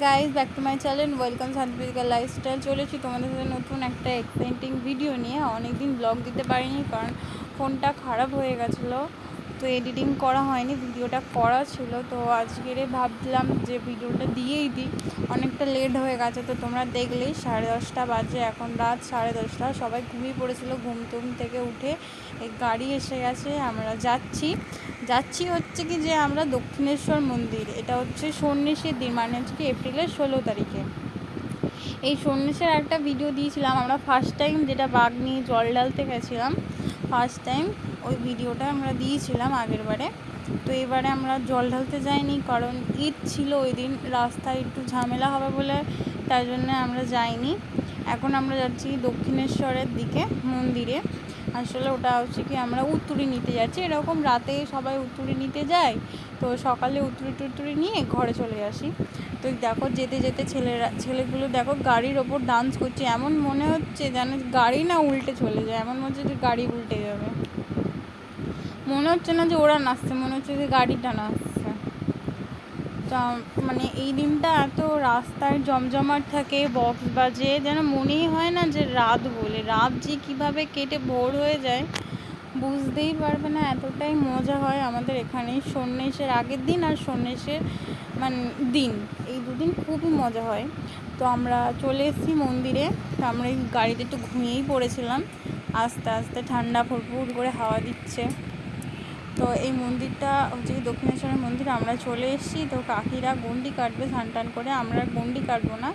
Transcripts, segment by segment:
Guys back to my channel welcome Shantika lifestyle চলেছি তোমাদের সাথে নতুন একটা এক্সাইটিং ভিডিও নিয়ে। অনেকদিন ব্লগ দিতে পারিনি কারণ ফোনটা খারাপ হয়ে গেছিল। তো এডিটিং করা হয়নি, ভিডিওটা করা ছিল, তো আজকের ভাবলাম যে ভিডিওটা দিয়েই দিই। অনেকটা লেট হয়ে গেছে, তো তোমরা দেখলেই সাড়ে দশটা বাজে, এখন রাত সাড়ে দশটা। সবাই ঘুমিয়ে পড়েছিল, ঘুম টুম থেকে উঠে এই গাড়ি এসে গেছে, আমরা যাচ্ছি। যাচ্ছি হচ্ছে কি যে আমরা দক্ষিণেশ্বর মন্দির, এটা হচ্ছে সন্ন্যাসীর দিন মানে হচ্ছে কি এপ্রিলের ষোলো তারিখে। এই সন্ন্যাসের একটা ভিডিও দিয়েছিলাম, আমরা ফার্স্ট টাইম যেটা বাঘ নিয়ে জল ঢালতে গেছিলাম ফার্স্ট টাইম ওই ভিডিওটা আমরা দিয়েছিলাম আগের বারে তো এবারে আমরা জল ঢালতে যাইনি কারণ ঈদ ছিল ওই দিন, রাস্তায় একটু ঝামেলা হবে বলে তাই জন্য আমরা যাইনি। এখন আমরা যাচ্ছি দক্ষিণেশ্বরের দিকে, মন্দিরে। আসলে ওটা হচ্ছে কি আমরা উত্তুরি নিতে যাচ্ছি। এরকম রাতে সবাই উত্তুরি নিতে যায়, তো সকালে উত্তুরি টুত্তুরি নিয়ে ঘরে চলে আসি। তো দেখো যেতে যেতে ছেলেরা, ছেলেগুলো দেখো গাড়ির ওপর ডান্স করছে। এমন মনে হচ্ছে যেন গাড়ি না উল্টে চলে যায়, এমন মনে হচ্ছে যে গাড়ি উল্টে যাবে। মনে হচ্ছে না যে ওরা নাচছে, মনে হচ্ছে যে গাড়িটা নাচছে। মানে এই দিনটা এত রাস্তায় জমজমাট থাকে বক্স বাজে, যেন মনেই হয় না যে রাত বলে। রাত যে কীভাবে কেটে ভোর হয়ে যায়, বুঝতেই পারবে না, এতটাই মজা হয় আমাদের এখানে সন্ন্যাসের আগের দিন আর সন্ন্যাসের মানে দিন। এই দুদিন খুবই মজা হয়। তো আমরা চলে এসেছি মন্দিরে, তো আমরা এই গাড়িতে একটু ঘুমিয়েই পড়েছিলাম। আস্তে আস্তে ঠান্ডা ফুরফুর করে হাওয়া দিচ্ছে। তো এই মন্দিরটা হচ্ছে দক্ষিণেশ্বরের মন্দির আমরা চলে এসেছি। তো কাকিরা গন্ডি কাটবে স্নান টান করে। আমরা গন্ডি কাটবো না।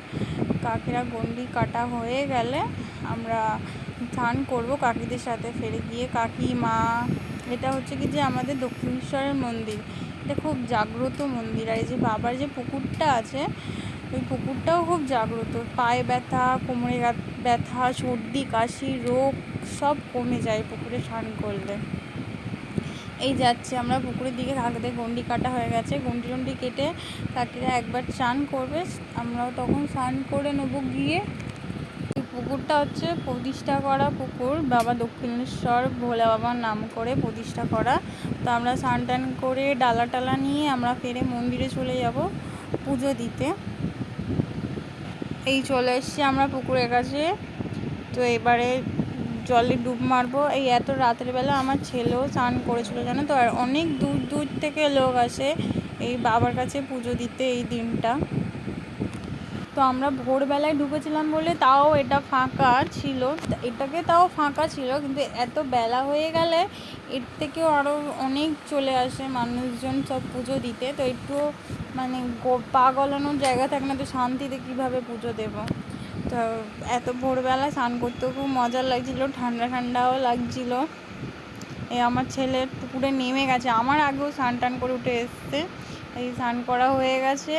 কাকিরা গন্ডি কাটা হয়ে গেলে আমরা স্নান করব কাকিদের সাথে। ফেরে গিয়ে কাকি মা এটা হচ্ছে কি যে আমাদের দক্ষিণেশ্বরের মন্দির। এটা খুব জাগ্রত মন্দির। আর এই যে বাবার যে পুকুরটা আছে, ওই পুকুরটাও খুব জাগ্রত। পায়ে ব্যথা, কোমরে ব্যথা, সর্দি, কাশি, রোগ সব কমে যায় পুকুরে স্নান করলে। এই যাচ্ছি আমরা পুকুরের দিকে কাকিদের গন্ডি কাটা হয়ে গেছে। গন্ডি টন্ডি কেটে কাকিরা একবার চান করবে। আমরাও তখন স্নান করে নেব গিয়ে। পুকুরটা হচ্ছে প্রতিষ্ঠা করা পুকুর। বাবা দক্ষিণেশ্বর ভোলা বাবার নাম করে প্রতিষ্ঠা করা। তো আমরা স্নান টান করে ডালা টালা নিয়ে আমরা ফেরে মন্দিরে চলে যাব পুজো দিতে। এই চলে এসছি আমরা পুকুরের কাছে। তো এবারে জলে ডুব মারবো। এই এত রাতের বেলা আমার ছেলেও স্নান করেছিল, জানো তো? আর অনেক দূর দূর থেকে লোক আসে এই বাবার কাছে পুজো দিতে এই দিনটা। তো আমরা ভোরবেলায় ঢুকেছিলাম বলে তাও এটা ফাঁকা ছিল। এটাকে তাও ফাঁকা ছিল, কিন্তু এত বেলা হয়ে গেলে এর থেকেও আরও অনেক চলে আসে মানুষজন সব পুজো দিতে। তো একটু মানে পা গলানোর জায়গা থাকে না, তো শান্তিতে কীভাবে পুজো দেবো? তো এত ভোরবেলা স্নান করতেও খুব মজা লাগছিল, ঠান্ডা ঠান্ডাও লাগছিল। এই আমার ছেলে পুকুরে নেমে গেছে, আমার আগেও স্নান টান করে উঠে এসছে। এই স্নান করা হয়ে গেছে।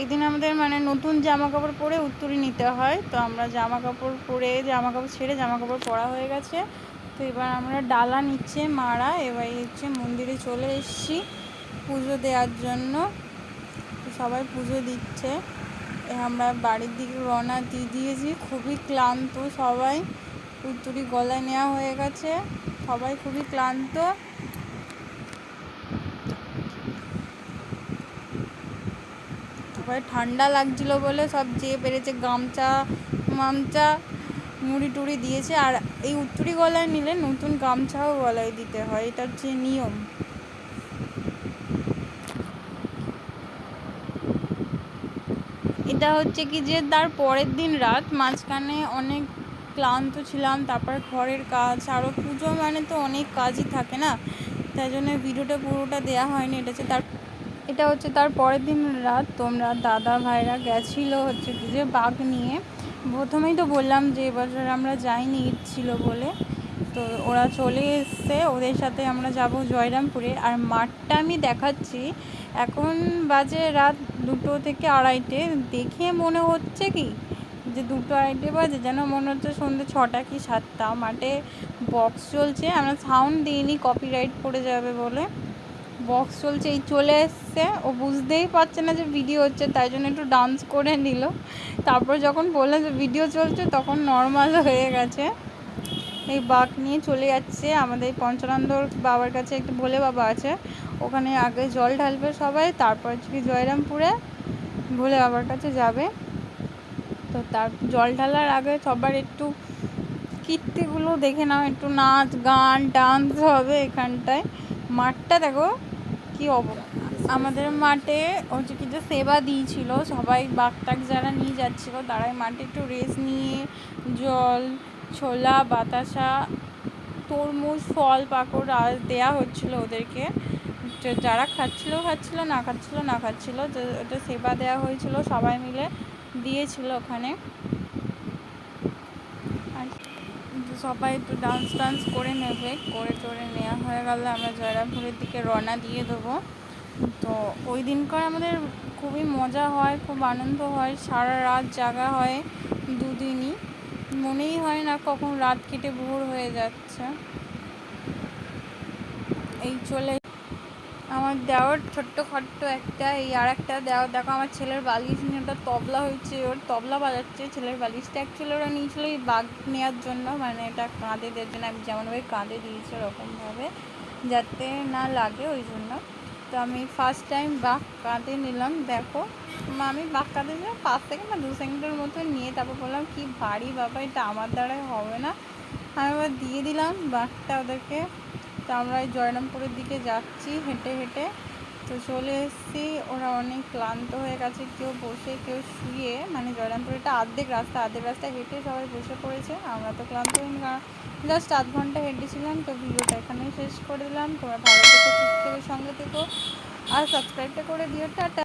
এই দিন আমাদের মানে নতুন জামা কাপড় পরে উত্তরি নিতে হয়, তো আমরা জামা কাপড় পরে জামা কাপড় ছেড়ে জামা কাপড় পরা হয়ে গেছে। তো এবার আমরা ডালা নিচ্ছে মারা, এবার হচ্ছে মন্দিরে চলে এসেছি পুজো দেওয়ার জন্য। সবাই পুজো দিচ্ছে। আমরা বাড়ির দিকে রওনা দিয়ে দিয়েছি। খুবই ক্লান্ত সবাই। উত্তরি গলায় নেওয়া হয়ে গেছে। সবাই খুবই ক্লান্ত। সবাই ঠান্ডা লাগছিল বলে সব যেয়ে পেরেছে গামছা, মামচা, মুড়ি টুড়ি দিয়েছে। আর এই উত্তরি গলায় নিলে নতুন গামছাও গলায় দিতে হয়। এটা হচ্ছে নিয়ম। এটা হচ্ছে কি যে তার পরের দিন রাত মাঝখানে অনেক ক্লান্ত ছিলাম, তারপর ঘরের কাজ আরও পুজো মানে তো অনেক কাজই থাকে না? তাই জন্য ভিডিওটা পুরোটা দেওয়া হয়নি। এটা হচ্ছে তার, এটা হচ্ছে তার পরের দিন রাত। তোমরা দাদা ভাইরা গেছিল হচ্ছে কি যে বাঘ নিয়ে। প্রথমেই তো বললাম যে এবছর আমরা যাইনি ছিল বলে। তো ওরা চলে এসছে। ওদের সাথে আমরা যাব জয়রামপুরে। আর মাঠটা আমি দেখাচ্ছি। এখন বাজে রাত দুটো থেকে আড়াইটে। দেখে মনে হচ্ছে কি যে দুটো আড়াইটে বাজে। যেন মনে হচ্ছে সন্ধ্যে ছটা কি সাতটা। মাঠে বক্স চলছে। আমরা সাউন্ড দিইনি কপিরাইট পড়ে যাবে বলে। বক্স চলছে, এই চলে এসছে। ও বুঝতেই পারছে না যে ভিডিও হচ্ছে, তাই জন্য একটু ডান্স করে নিল। তারপর যখন বলল যে ভিডিও চলছে, তখন নর্মাল হয়ে গেছে। এই বাঘ নিয়ে চলে যাচ্ছে। আমাদের পঞ্চনন্দর বাবার কাছে একটু ভোলে বাবা আছে। ওখানে আগে জল ঢালবে সবাই, তারপর কি জয়রামপুরে ভোলে বাবার কাছে যাবে। তো তার জল ঢালার আগে সবার একটু কীর্তিগুলো দেখে নাও। একটু নাচ, গান, ডান্স হবে এখানটায়। মাঠটা দেখো কি অব আমাদের মাঠে হচ্ছে কি সেবা দিয়েছিল, সবাই বাঘ বাঘটাক যারা নিয়ে যাচ্ছিল, তারাই মাঠে একটু রেস্ট নিয়ে জল ছোলা, বাতাসা, তরমুজ, ফল পাকড় আর দেওয়া হচ্ছিল ওদেরকে। যারা খাচ্ছিলো খাচ্ছিলো, না খাচ্ছিলো না খাচ্ছিলো ওটা সেবা দেওয়া হয়েছিল, সবাই মিলে দিয়েছিল ওখানে। সবাই একটু ডান্স টান্স করে নেবে, করে টোরে নেওয়া হয়ে গেলে। আমরা জয়রামপুরের দিকে রওনা দিয়ে দেবো। তো ওই দিনকার আমাদের খুবই মজা হয়, খুব আনন্দ হয়, সারা রাত জাগা হয় দুদিনই। মনেই হয় না কখন রাত কেটে ভোর হয়ে যাচ্ছে। এই চলে আমার দেওয়ার ছোট্ট খট্ট একটা, এই আর একটা দেওয়ার দেখো, আমার ছেলের বালিশ নিয়ে ওটা তবলা হয়েছে, ওর তবলা বাজাচ্ছে। ছেলের বালিশটা অ্যাকচুয়ালি ওরা নিয়েছিল এই বাঘ নেওয়ার জন্য মানে এটা কাঁধে দেওয়ার জন্য। আমি যেমনভাবে কাঁধে দিয়েছি ওরকমভাবে, যাতে না লাগে ওই জন্য। তো আমি ফার্স্ট টাইম বাঘ কাঁধে নিলাম, দেখো। আমি কাঁধে নিলাম পাঁচ সেকেন্ড না দু সেকেন্ডের মতো নিয়ে তারপর বললাম, কি ভারী বাবা, এটা আমার দ্বারাই হবে না। আমি আবার দিয়ে দিলাম বাঘটা ওদেরকে। তো আমরা এই জয়রামপুরের দিকে যাচ্ছি হেঁটে হেঁটে। তো চলে এসেছি, ওরা অনেক ক্লান্ত হয়ে গেছে, কেউ বসে, কেউ শুয়ে। মানে জয়রামপুর এটা আর্ধেক রাস্তা আর্ধেক রাস্তা হেঁটে সবাই বসে পড়েছে। আমরা তো ক্লান্ত হইনি, কারণ জাস্ট আধ ঘণ্টা হেঁটেছিলাম। তো ভিডিওটা এখানেই শেষ করে দিলাম। তোমরা ভালো থেকো, সুস্থ থেকো, সঙ্গে থেকো। আর সাবস্ক্রাইবটা করে দিও। টাটা।